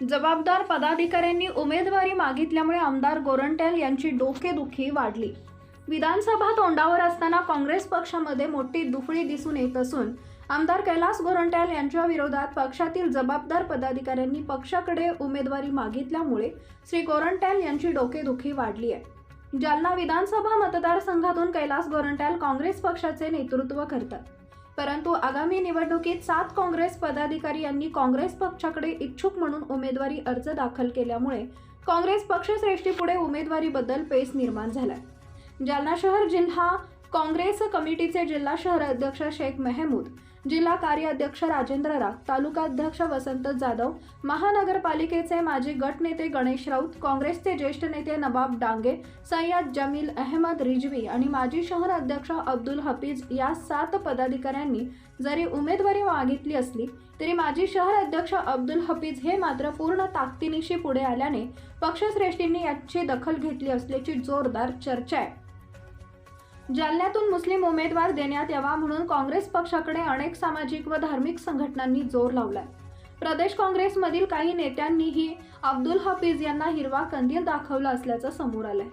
जबाबदार पदाधिकाऱ्यांनी उमेदवारी मागितल्यामुळे आमदार गोरंट्याल यांची डोकेदुखी वाढली. विधानसभा तोंडावर असताना काँग्रेस पक्षामध्ये मोठी दुफळी दिसून येत असून आमदार कैलास गोरंट्याल यांच्या विरोधात पक्षातील जबाबदार पदाधिकाऱ्यांनी पक्षाकडे उमेदवारी मागितल्यामुळे श्री गोरंट्याल यांची डोकेदुखी वाढली आहे. जालना विधानसभा मतदारसंघातून कैलास गोरंट्याल काँग्रेस पक्षाचे नेतृत्व करतात. परंतु आगामी निवडणुकीत सात काँग्रेस पदाधिकारी यांनी काँग्रेस पक्षाकडे इच्छुक म्हणून उमेदवारी अर्ज दाखल केल्यामुळे काँग्रेस पक्षश्रेष्ठीपुढे उमेदवारीबद्दल पेच निर्माण झालाय. जालना शहर जिल्हा काँग्रेस कमिटीचे जिल्हा शहर अध्यक्ष शेख मेहमूद जिल्हा कार्याध्यक्ष राजेंद्र राग तालुका अध्यक्ष वसंत जाधव महानगरपालिकेचे माजी गटनेते गणेश राऊत काँग्रेसचे ज्येष्ठ नेते नवाब डांगे सय्यद जमील अहमद रिजवी आणि माजी शहर अध्यक्ष अब्दुल हफीज या सात पदाधिकाऱ्यांनी जरी उमेदवारी मागितली असली तरी माजी शहर अध्यक्ष अब्दुल हफीज हे मात्र पूर्ण ताकदीनिशी पुढे आल्याने पक्षश्रेष्ठींनी याची दखल घेतली असल्याची जोरदार चर्चा आहे. जालन्यातून मुस्लिम उमेदवार देण्यात यावा म्हणून काँग्रेस पक्षाकडे अनेक सामाजिक व धार्मिक संघटनांनी जोर लावलाय. प्रदेश काँग्रेसमधील काही नेत्यांनीही अब्दुल हफीज यांना हिरवा कंदील दाखवला असल्याचं समोर आलंय.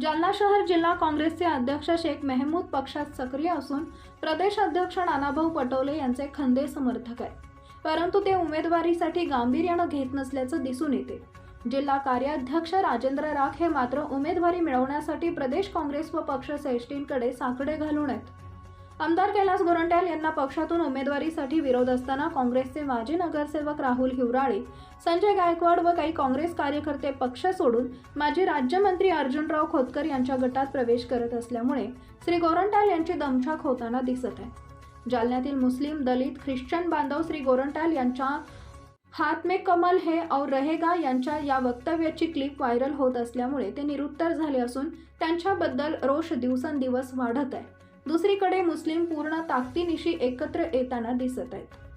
जालना शहर जिल्हा काँग्रेसचे अध्यक्ष शेख मेहमूद पक्षात सक्रिय असून प्रदेश अध्यक्ष नानाभाऊ पटोले यांचे खंदे समर्थक आहे परंतु ते उमेदवारीसाठी गांभीर्यानं घेत नसल्याचं दिसून येते. जिल्हा कार्याध्यक्ष राजेंद्र राख हे मात्र उमेदवारी मिळवण्यासाठी प्रदेश काँग्रेस व पक्ष श्रेष्ठींकडे साकडे घालून आहेत. आमदार कैलास गोरंट्याल यांना पक्षातून उमेदवारीसाठी विरोध असताना काँग्रेसचे माजी नगरसेवक राहुल हिवराळे संजय गायकवाड व काही काँग्रेस कार्यकर्ते पक्ष सोडून माजी राज्यमंत्री अर्जुनराव खोतकर यांच्या गटात प्रवेश करत असल्यामुळे श्री गोरंट्याल यांची दमछाक होताना दिसत आहे. जालन्यातील मुस्लिम दलित ख्रिश्चन बांधव श्री गोरंट्याल यांच्या हात में कमल है और रहेगा यांच्या या वक्तव्याची क्लिप व्हायरल होत असल्यामुळे ते निरुत्तर झाले असून त्यांच्याबद्दल रोष दिवसेंदिवस वाढत आहे. दुसरीकडे मुस्लिम पूर्ण ताकदीनिशी एकत्र येताना दिसत आहेत.